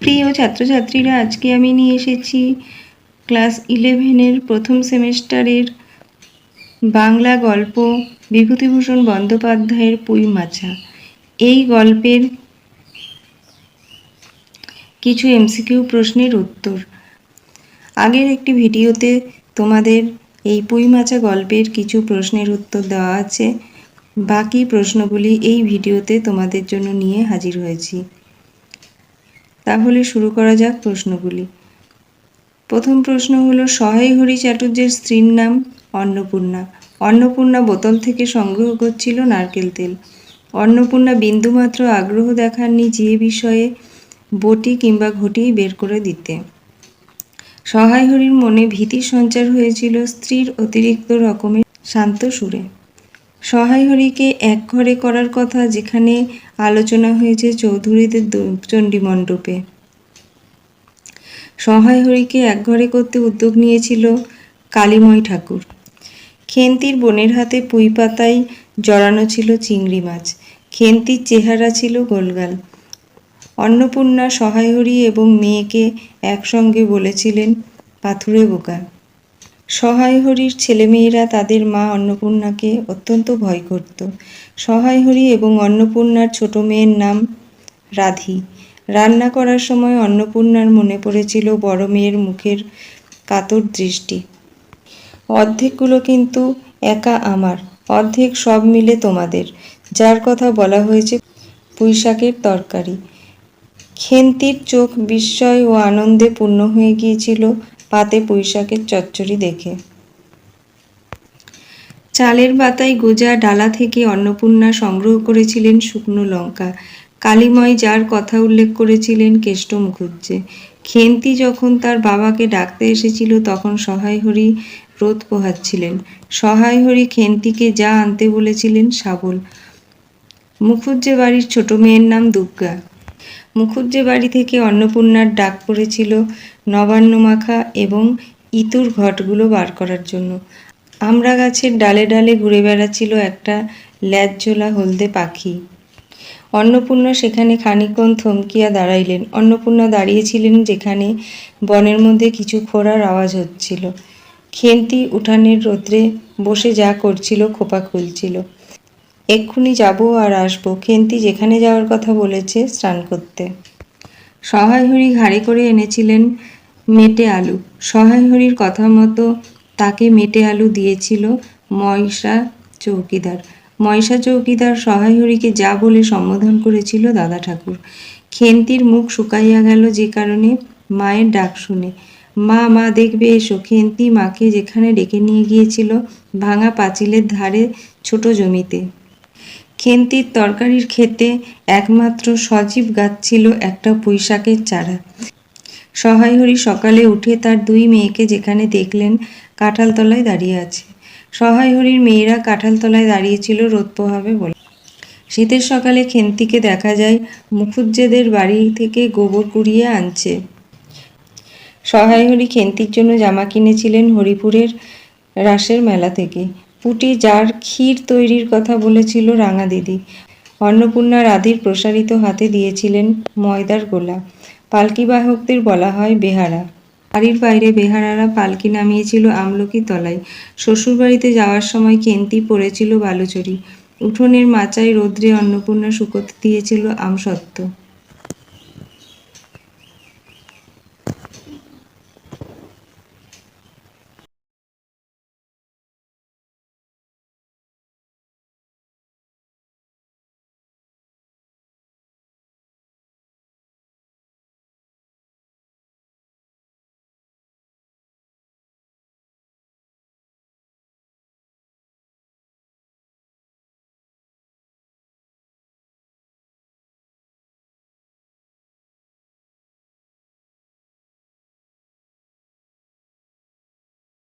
প্রিয় ছাত্রছাত্রীরা, আজকে আমি নিয়ে এসেছি ক্লাস ইলেভেনের প্রথম সেমেস্টারের বাংলা গল্প বিভূতিভূষণ বন্দ্যোপাধ্যায়ের পুঁই মাছা। এই গল্পের কিছু এমসিকিউ প্রশ্নের উত্তর। আগের একটি ভিডিওতে তোমাদের এই পুঁই মাছা গল্পের কিছু প্রশ্নের উত্তর দেওয়া আছে। বাকি প্রশ্নগুলি এই ভিডিওতে তোমাদের জন্য নিয়ে হাজির হয়েছি। তাহলে শুরু করা যাক প্রশ্নগুলি। প্রথম প্রশ্ন হলো, সহায় হরি চাটুর্যের স্ত্রীর নাম অন্নপূর্ণা। অন্নপূর্ণা বোতল থেকে সংগ্রহ করছিল নারকেল তেল। অন্নপূর্ণা বিন্দুমাত্র আগ্রহ দেখাননি যে বিষয়ে বটি কিংবা ঘটি বের করে দিতে। সহায় হরির মনে ভীতির সঞ্চার হয়েছিল স্ত্রীর অতিরিক্ত রকমের শান্ত সুরে। সহায় হরিকে এক ঘরে করার কথা যেখানে আলোচনা হয়েছে চৌধুরীদের চণ্ডী মণ্ডপে। সহায় হরিকে এক ঘরে করতে উদ্যোগ নিয়েছিল কালীময় ঠাকুর। খেন্তির বোনের হাতে পুঁই পাতায় জড়ানো ছিল চিংড়ি মাছ। খেন্তির চেহারা ছিল গোলগাল। অন্নপূর্ণা সহায় হরি এবং মেয়েকে একসঙ্গে বলেছিলেন, পাথুরে বোকা। সহায় হরির ছেলেমেয়েরা তাদের মা অন্নপূর্ণাকে অত্যন্ত ভয় করত। সহায় হরি এবং অন্নপূর্ণার ছোট মেয়ের নাম রাধি। রান্না করার সময় অন্নপূর্ণার মনে পড়েছিল বড় মেয়ের মুখের কাতর দৃষ্টি। অর্ধেকগুলো কিন্তু একা আমার, অর্ধেক সব মিলে তোমাদের। যার কথা বলা হয়েছে পুঁইশাকের তরকারি। খেন্তির চোখ বিস্ময় ও আনন্দে পূর্ণ হয়ে গিয়েছিল পাতে পুঁইশাকের চচ্চড়ি দেখে। চালের বাতায় গোজা ডালা থেকে অন্নপূর্ণা সংগ্রহ করেছিলেন শুকনো লঙ্কা। কালীময় যার কথা উল্লেখ করেছিলেন কেষ্ট মুখুজ্জে। খেন্তি যখন তার বাবাকে ডাকতে এসেছিল, তখন সহায় হরি রোদ পোহাচ্ছিলেন। সহায় হরি খেন্তিকে যা আনতে বলেছিলেন শাবল মুখুজ্জে বাড়ির ছোট মেয়ের নাম দুর্গা মুখুজ্জে বাড়ি থেকে অন্নপূর্ণার ডাক পড়েছিল নবান্ন মাখা এবং ইতুর ঘটগুলো বার করার জন্য। আমরা গাছের ডালে ডালে ঘুরে বেড়াচ্ছিল একটা ল্যাজঝোলা হলদে পাখি। অন্নপূর্ণা সেখানে খানিকক্ষণ থমকিয়া দাঁড়াইলেন। অন্নপূর্ণা দাঁড়িয়েছিলেন যেখানে বনের মধ্যে কিছু খোঁড়ার আওয়াজ হচ্ছিল। খেন্তি উঠানের রোদ্রে বসে যা করছিল খোপা খুলছিল। এক্ষুনি যাব আর আসব। খেন্তি যেখানে যাওয়ার কথা বলেছে স্নান করতে। সহায় হরি ঘাড়ে করে এনেছিলেন মেটে আলু। সহায় হরির কথা মতো তাকে মেটে আলু দিয়েছিল ময়সা চৌকিদার। ময়সা চৌকিদার সহায় হরিকে যা বলে সম্বোধন করেছিল দাদা ঠাকুর। খেন্তির মুখ শুকাইয়া গেল যে কারণে মায়ের ডাক শুনে। মা মা, দেখবে এসো। খেন্তি মাকে যেখানে ডেকে নিয়ে গিয়েছিল ভাঙা পাঁচিলের ধারে ছোট জমিতে। খেন্তির তরকারির খেতে একমাত্র সজীব গাছ ছিল একটা পুঁইশাকের চারা। সহায় হরি সকালে উঠে তার দুই মেয়েকে যেখানে দেখলেন কাঁঠালতলায় দাঁড়িয়ে আছে। সহায় হরির মেয়েরা কাঁঠালতলায় দাঁড়িয়েছিল রোদ পোহাবে বলে। শীতের সকালে খেন্তিকে দেখা যায় মুখুজ্জেদের বাড়ি থেকে গোবর কুড়িয়ে আনছে। সহায় হরি খেন্তির জন্য জামা কিনেছিলেন হরিপুরের রাসের মেলা থেকে। পুটি যার ক্ষীর তৈরির কথা বলেছিল রাঙা দিদি। অন্নপূর্ণা রাধির প্রসারিত হাতে দিয়েছিলেন ময়দার গোলা। পালকি বাহকদের বলা হয় বেহারা। বাড়ির বাইরে বেহারারা পালকি নামিয়েছিল আমলকি তলায়। শ্বশুরবাড়িতে যাওয়ার সময় কেন্তি পড়েছিল বালুচরি। উঠোনের মাচায় রৌদ্রে অন্নপূর্ণা শুকোতে দিয়েছিল আমসত্ত্ব।